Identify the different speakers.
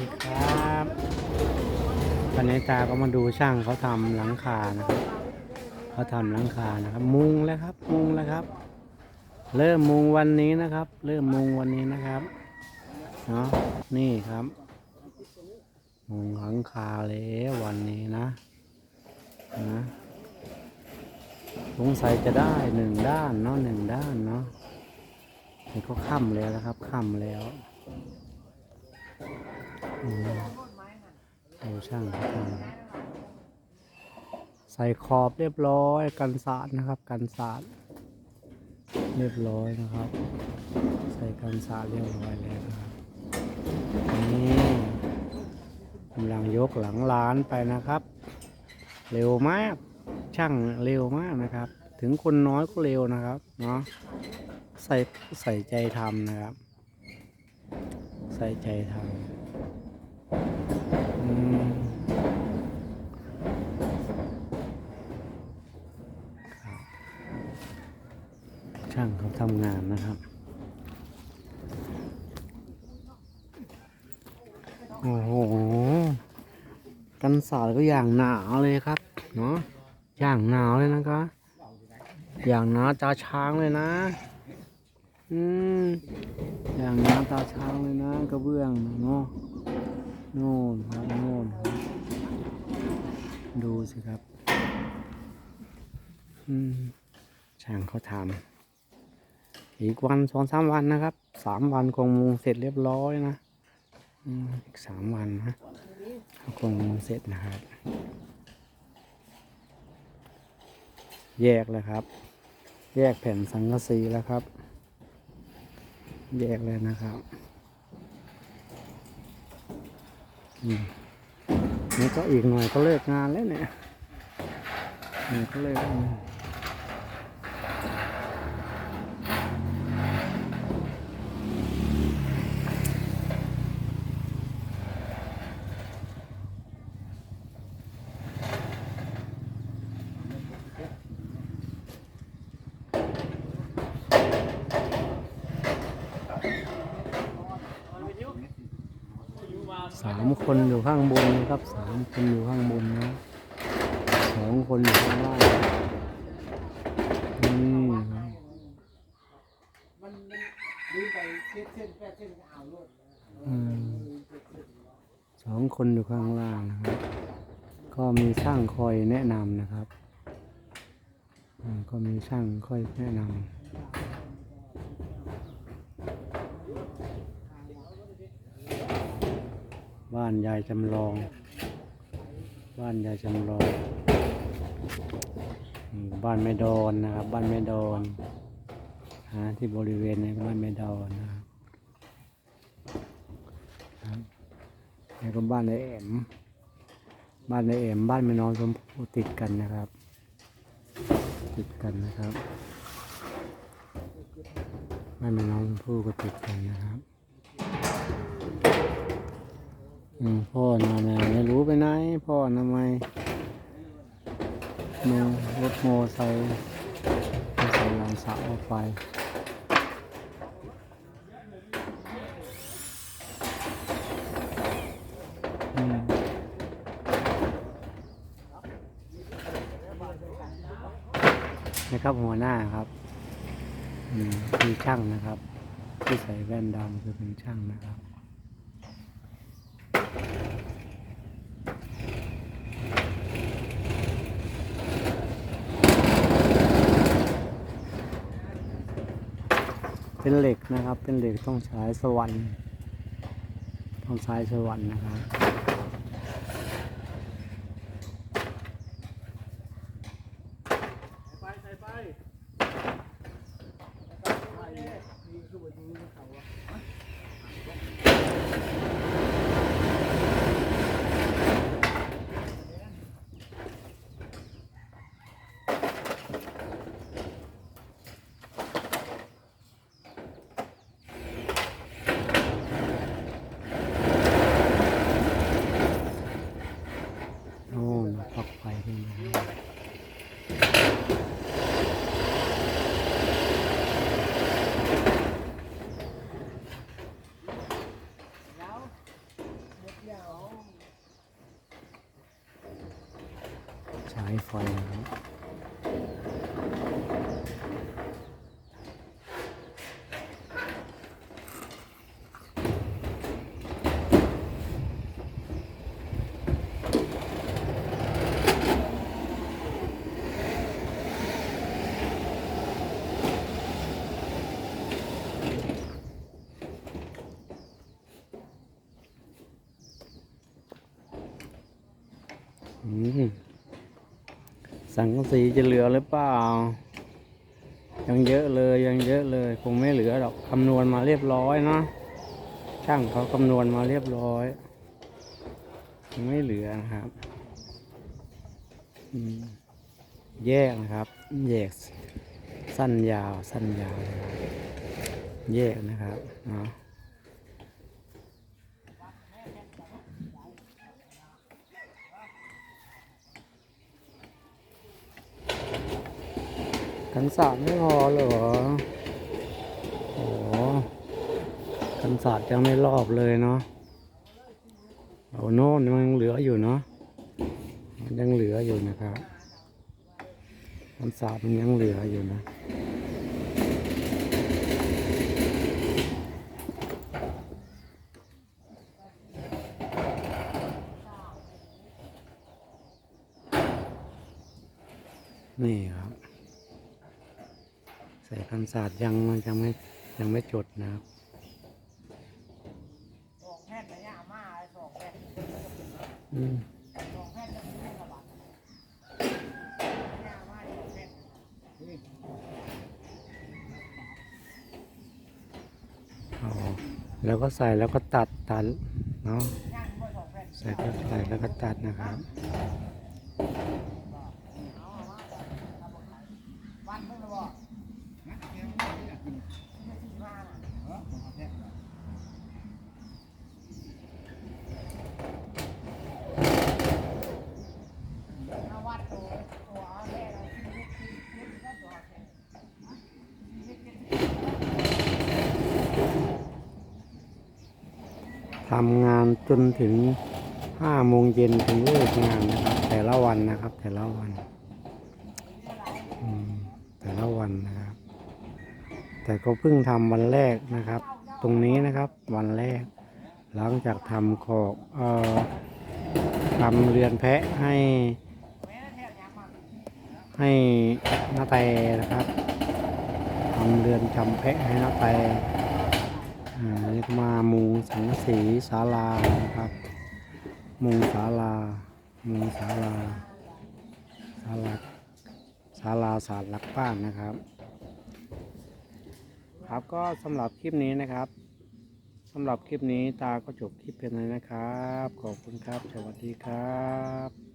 Speaker 1: ดีครับวันนี้ตาก็มาดูช่างเขาทำหลังคานะครับเขาทำหลังคานะครับ มุงแล้วครับ มุงแล้วครับ เริ่มมุงวันนี้นะครับ เริ่มมุงวันนี้นะครับเนาะนี่ครับ มุงหลังคาแล้ววันนี้นะนะสงสัยจะได้หนึ่งด้านเนาะหนึ่งด้านเนาะนี่ก็ค่ำแล้วนะครับค่ำแล้ว อืมดูช่างใส่ขอบเรียบร้อยกันสาดนะครับ กันสาดเรียบร้อยนะครับ ใส่กันสาดเรียบร้อยแล้วนะครับนี่กำลังยกหลังร้านไปนะครับ เร็วมากช่างเร็วมากนะครับ ถึงคนน้อยก็เร็วนะครับเนาะใส่ใส่ใจทำนะครับ ใส่ใจทำ ช่างเขาทำงานนะครับ โอ้โห กันสาดก็อย่างหนาวเลยครับ เนาะ อย่างหนาวเลยนะครับ อย่างหนาวตาช้างเลยนะ อืม อย่างหนาวตาช้างเลยนะกระเบื้องเนาะ น่นครับโน่นครับดูสิครับ อืมช่างเขาทำอีกวันสองสามวันนะครับสามวันคงมุงเสร็จเรียบร้อยนะอืมอีกสามวันนะคงมุงเสร็จนะครับ แยกเลยครับ แยกแผ่นสังกะสีแล้วครับ แยกเลยนะครับ อืม นี่ก็อีกหน่อยก็เลิกงานแล้วเนี่ยนี่ก็เลิก สามคนอยู่ข้างบนนะครับสามคนอยู่ข้างบนนะสองคนอยู่ข้างล่างนี่
Speaker 2: สอ
Speaker 1: งคนอยู่ข้างล่างนะครับ ก็มีช่างคอยแนะนำนะครับ ก็มีช่างคอยแนะนำ บ้านยายจำลอง บ้านยายจำลอง บ้านแม่ดอนนะครับ บ้านแม่ดอนหาที่บริเวณในบ้านแม่ดอนนะครับแล้วก็บ้านในแอมบ้านในแอมบ้านแม่น้องชมพู่ติดกันนะครับ ติดกันนะครับบ้านแม่น้องชมพู่ก็ติดกันนะครับ พ่อนานาไม่รู้ไปไหน พ่อทำไมโนรถโมไซค์มอไซค์หลังสาวออกไปนะครับหัวหน้าครับอืมคือช่างนะครับ ที่ใส่แว่นดำคือเป็นช่างนะครับ เป็นเหล็กนะครับ เป็นเหล็กต้องใช้สวรรค์ต้องใช้สวรรค์นะครับ
Speaker 2: ไปใส่ไปนี่คือวันนี้เขาอะา
Speaker 1: ยไฟนะครับอืม สังกสีจะเหลือหรือเปล่า ยังเยอะเลยยังเยอะเลย คงไม่เหลือหรอกคำนวณมาเรียบร้อยเนะช่างเขาคำนวณมาเรียบร้อย ไม่เหลือนะครับแยกนะครับ แยก สั้นยาวสั้นยาว แยกนะครับเนาะ กันศาสตร์ไม่พอเหรอโอ้โหกันศาสตร์ยังไม่รอบเลยเนาะโอ้โน่นมันยังเหลืออยู่เนาะมันยังเหลืออยู่นะครับกันศาสตร์มันยังเหลืออยู่นะนี่ครับ ใส่กันศาสตร์ยังมันยังไม่ยังไม่จดนะครับ
Speaker 2: สองแผ่นระยะมาสองแผ่น
Speaker 1: อืม
Speaker 2: สองแผ่นจะมีระบาดระยะมาสองแผ่นนี่
Speaker 1: เอแล้วก็ใส่แล้วก็ตัดตัดเนาะ
Speaker 2: ย่างมาสองแผ่น
Speaker 1: ใส่ก็ใส่แล้วก็ตัดนะครับ
Speaker 2: วันเพิ่งระบอกนะแกไม่ได้กินไม่สี่มาน่ะเออสองแผ่นเอาวัดตัวตัวเอาแค่เราที่เล็กที่เล็กก็ตัวแค่เล็กๆ
Speaker 1: ทำงานจนถึงห้าโมงเย็นถึงเลิกงานนะครับ แต่ละวันนะครับ แต่ละวันแต่ละวันนะครับ แต่ก็เพิ่งทำวันแรกนะครับ ตรงนี้นะครับวันแรก หลังจากทำขอบเอ่อทำเรือนแพะให้ ให้นาแตนะครับทำเรือนจำแพะให้นาแต มามุงสังสีศาลานะครับ มุงศาลา มุงศาลาศาลาศาลาศาสตร์หลักบ้านนะครับ ครับก็สำหรับคลิปนี้นะครับสำหรับคลิปนี้ตาก็จบคลิปเพียงเท่านี้นะครับ ขอบคุณครับ สวัสดีครับ